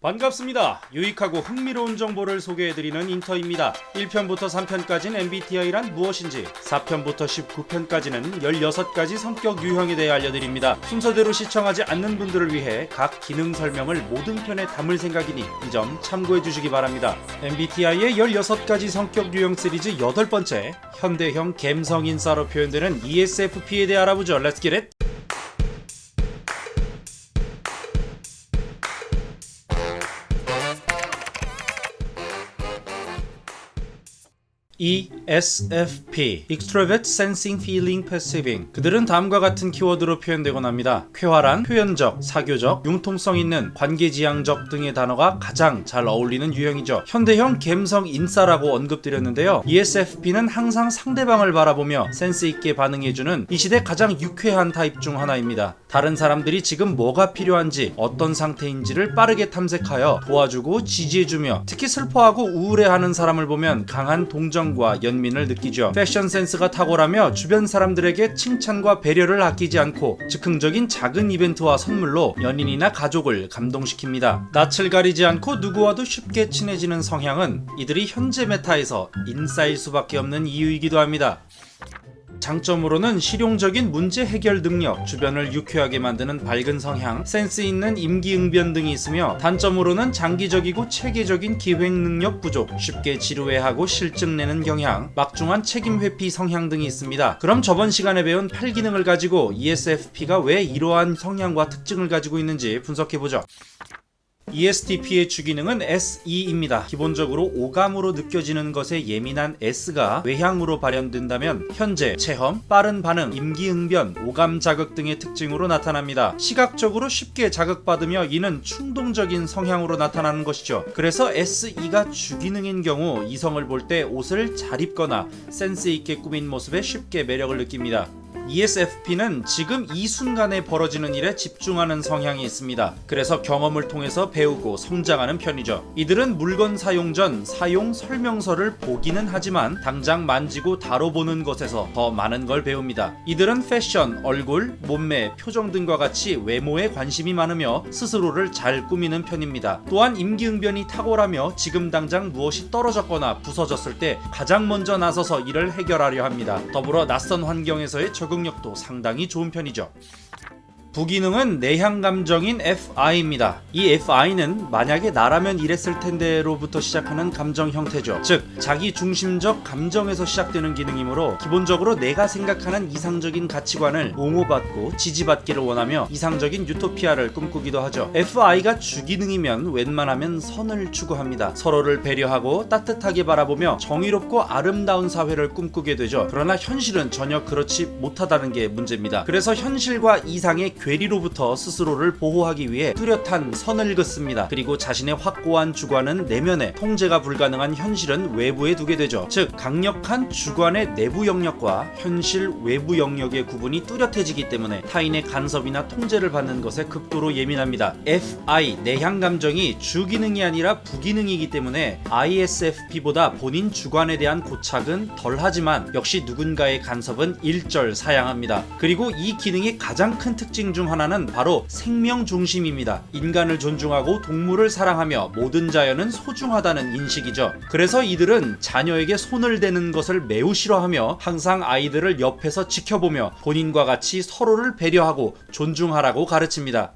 반갑습니다. 유익하고 흥미로운 정보를 소개해드리는 인터입니다. 1편부터 3편까지는 MBTI란 무엇인지, 4편부터 19편까지는 16가지 성격 유형에 대해 알려드립니다. 순서대로 시청하지 않는 분들을 위해 각 기능 설명을 모든 편에 담을 생각이니 이 점 참고해 주시기 바랍니다. MBTI의 16가지 성격 유형 시리즈 8번째, 현대형 갬성 인싸로 표현되는 ESFP에 대해 알아보죠. Let's get it! ESFP Extrovert Sensing Feeling Perceiving 그들은 다음과 같은 키워드로 표현되곤 합니다. 쾌활한, 표현적, 사교적, 융통성 있는, 관계지향적 등의 단어가 가장 잘 어울리는 유형이죠. 현대형 갬성 인싸라고 언급드렸는데요. ESFP는 항상 상대방을 바라보며 센스 있게 반응해주는 이 시대 가장 유쾌한 타입 중 하나입니다. 다른 사람들이 지금 뭐가 필요한지 어떤 상태인지를 빠르게 탐색하여 도와주고 지지해주며 특히 슬퍼하고 우울해하는 사람을 보면 강한 동정과 연민을 느끼죠. 패션 센스가 탁월하며 주변 사람들에게 칭찬과 배려를 아끼지 않고 즉흥적인 작은 이벤트와 선물로 연인이나 가족을 감동시킵니다. 낯을 가리지 않고 누구와도 쉽게 친해지는 성향은 이들이 현재 메타에서 인싸일 수밖에 없는 이유이기도 합니다. 장점으로는 실용적인 문제 해결 능력, 주변을 유쾌하게 만드는 밝은 성향, 센스 있는 임기응변 등이 있으며 단점으로는 장기적이고 체계적인 기획 능력 부족, 쉽게 지루해하고 실증 내는 경향, 막중한 책임 회피 성향 등이 있습니다. 그럼 저번 시간에 배운 8기능을 가지고 ESFP가 왜 이러한 성향과 특징을 가지고 있는지 분석해 보죠. ESTP의 주기능은 SE입니다. 기본적으로 오감으로 느껴지는 것에 예민한 S가 외향으로 발현된다면 현재, 체험, 빠른 반응, 임기응변, 오감 자극 등의 특징으로 나타납니다. 시각적으로 쉽게 자극받으며 이는 충동적인 성향으로 나타나는 것이죠. 그래서 SE가 주기능인 경우 이성을 볼 때 옷을 잘 입거나 센스 있게 꾸민 모습에 쉽게 매력을 느낍니다. ESFP는 지금 이 순간에 벌어지는 일에 집중하는 성향이 있습니다. 그래서 경험을 통해서 배우고 성장하는 편이죠. 이들은 물건 사용 전 사용 설명서를 보기는 하지만 당장 만지고 다뤄보는 것에서 더 많은 걸 배웁니다. 이들은 패션, 얼굴, 몸매, 표정 등과 같이 외모에 관심이 많으며 스스로를 잘 꾸미는 편입니다. 또한 임기응변이 탁월하며 지금 당장 무엇이 떨어졌거나 부서졌을 때 가장 먼저 나서서 이를 해결하려 합니다. 더불어 낯선 환경에서의 적응력도 상당히 좋은 편이죠. 부기능은 내향 감정인 FI입니다. 이 FI는 만약에 나라면 이랬을 텐데로부터 시작하는 감정 형태죠. 즉, 자기 중심적 감정에서 시작되는 기능이므로 기본적으로 내가 생각하는 이상적인 가치관을 옹호받고 지지받기를 원하며 이상적인 유토피아를 꿈꾸기도 하죠. FI가 주기능이면 웬만하면 선을 추구합니다. 서로를 배려하고 따뜻하게 바라보며 정의롭고 아름다운 사회를 꿈꾸게 되죠. 그러나 현실은 전혀 그렇지 못하다는 게 문제입니다. 그래서 현실과 이상의 괴리로부터 스스로를 보호하기 위해 뚜렷한 선을 긋습니다. 그리고 자신의 확고한 주관은 내면에 통제가 불가능한 현실은 외부에 두게 되죠. 즉 강력한 주관의 내부 영역과 현실 외부 영역의 구분이 뚜렷해지기 때문에 타인의 간섭이나 통제를 받는 것에 극도로 예민합니다. FI 내향 감정이 주기능이 아니라 부기능이기 때문에 ISFP보다 본인 주관에 대한 고착은 덜하지만 역시 누군가의 간섭은 일절 사양합니다. 그리고 이 기능의 가장 큰 특징 중 하나는 바로 생명 중심입니다. 인간을 존중하고 동물을 사랑하며 모든 자연은 소중하다는 인식이죠. 그래서 이들은 자녀에게 손을 대는 것을 매우 싫어하며 항상 아이들을 옆에서 지켜보며 본인과 같이 서로를 배려하고 존중하라고 가르칩니다.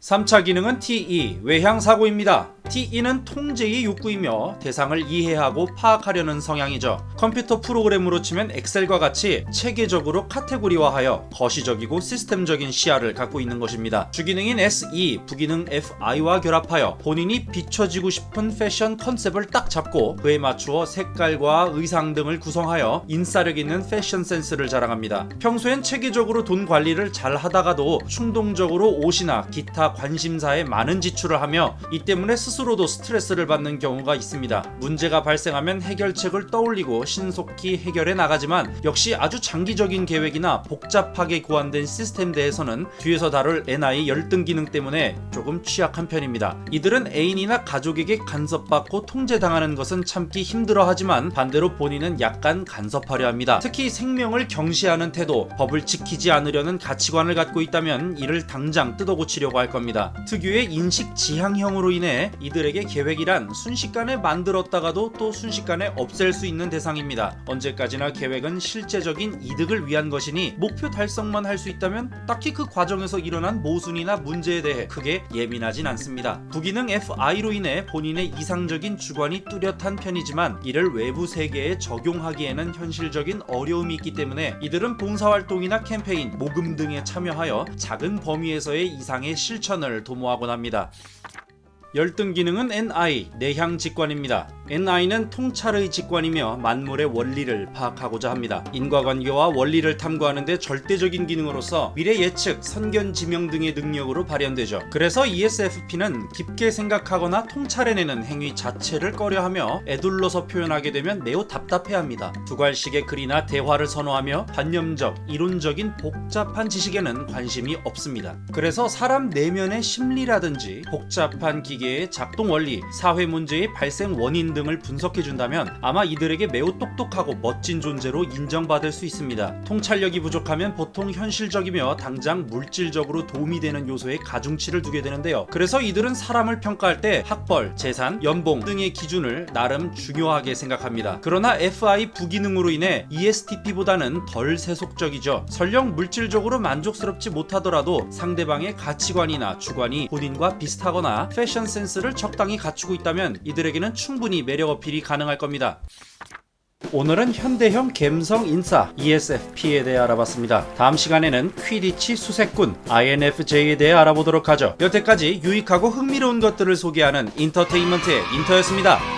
3차 기능은 TE, 외향 사고입니다. TE는 통제의 욕구이며 대상을 이해하고 파악하려는 성향이죠. 컴퓨터 프로그램으로 치면 엑셀과 같이 체계적으로 카테고리화하여 거시적이고 시스템적인 시야를 갖고 있는 것입니다. 주기능인 SE, 부기능 FI와 결합하여 본인이 비춰지고 싶은 패션 컨셉을 딱 잡고 그에 맞추어 색깔과 의상 등을 구성하여 인싸력 있는 패션 센스를 자랑합니다. 평소엔 체계적으로 돈 관리를 잘 하다가도 충동적으로 옷이나 기타 관심사에 많은 지출을 하며 이 때문에 스스로 스스로도 스트레스를 받는 경우가 있습니다. 문제가 발생하면 해결책을 떠올리고 신속히 해결해 나가지만 역시 아주 장기적인 계획이나 복잡하게 고안된 시스템 대해서는 뒤에서 다룰 NI 열등 기능 때문에 조금 취약한 편입니다. 이들은 애인이나 가족에게 간섭받고 통제당하는 것은 참기 힘들어 하지만 반대로 본인은 약간 간섭하려 합니다. 특히 생명을 경시하는 태도, 법을 지키지 않으려는 가치관을 갖고 있다면 이를 당장 뜯어고치려고 할 겁니다. 특유의 인식 지향형으로 인해 이들에게 계획이란 순식간에 만들었다가도 또 순식간에 없앨 수 있는 대상입니다. 언제까지나 계획은 실제적인 이득을 위한 것이니 목표 달성만 할 수 있다면 딱히 그 과정에서 일어난 모순이나 문제에 대해 크게 예민하진 않습니다. 부기능 FI로 인해 본인의 이상적인 주관이 뚜렷한 편이지만 이를 외부 세계에 적용하기에는 현실적인 어려움이 있기 때문에 이들은 봉사활동이나 캠페인, 모금 등에 참여하여 작은 범위에서의 이상의 실천을 도모하곤 합니다. 열등 기능은 NI 내향 직관입니다. NI는 통찰의 직관이며 만물의 원리를 파악하고자 합니다. 인과관계와 원리를 탐구하는데 절대적인 기능으로서 미래 예측, 선견 지명 등의 능력으로 발현되죠. 그래서 ESFP는 깊게 생각하거나 통찰해내는 행위 자체를 꺼려하며 애둘러서 표현하게 되면 매우 답답해합니다. 두괄식의 글이나 대화를 선호하며 관념적, 이론적인 복잡한 지식에는 관심이 없습니다. 그래서 사람 내면의 심리라든지 복잡한 기계의 작동 원리, 사회 문제의 발생 원인 등을 분석해 준다면 아마 이들에게 매우 똑똑하고 멋진 존재로 인정받을 수 있습니다. 통찰력이 부족하면 보통 현실적이며 당장 물질적으로 도움이 되는 요소에 가중치를 두게 되는데요. 그래서 이들은 사람을 평가할 때 학벌, 재산, 연봉 등의 기준을 나름 중요하게 생각합니다. 그러나 FI 부기능으로 인해 ESTP보다는 덜 세속적이죠. 설령 물질적으로 만족스럽지 못하더라도 상대방의 가치관이나 주관이 본인과 비슷하거나 패션 센스를 적당히 갖추고 있다면 이들에게는 충분히 매력 어필이 가능할 겁니다. 오늘은 현대형 갬성 인싸 ESFP에 대해 알아봤습니다. 다음 시간에는 퀴디치 수색꾼 INFJ에 대해 알아보도록 하죠. 여태까지 유익하고 흥미로운 것들을 소개하는 인터테인먼트의 인터였습니다.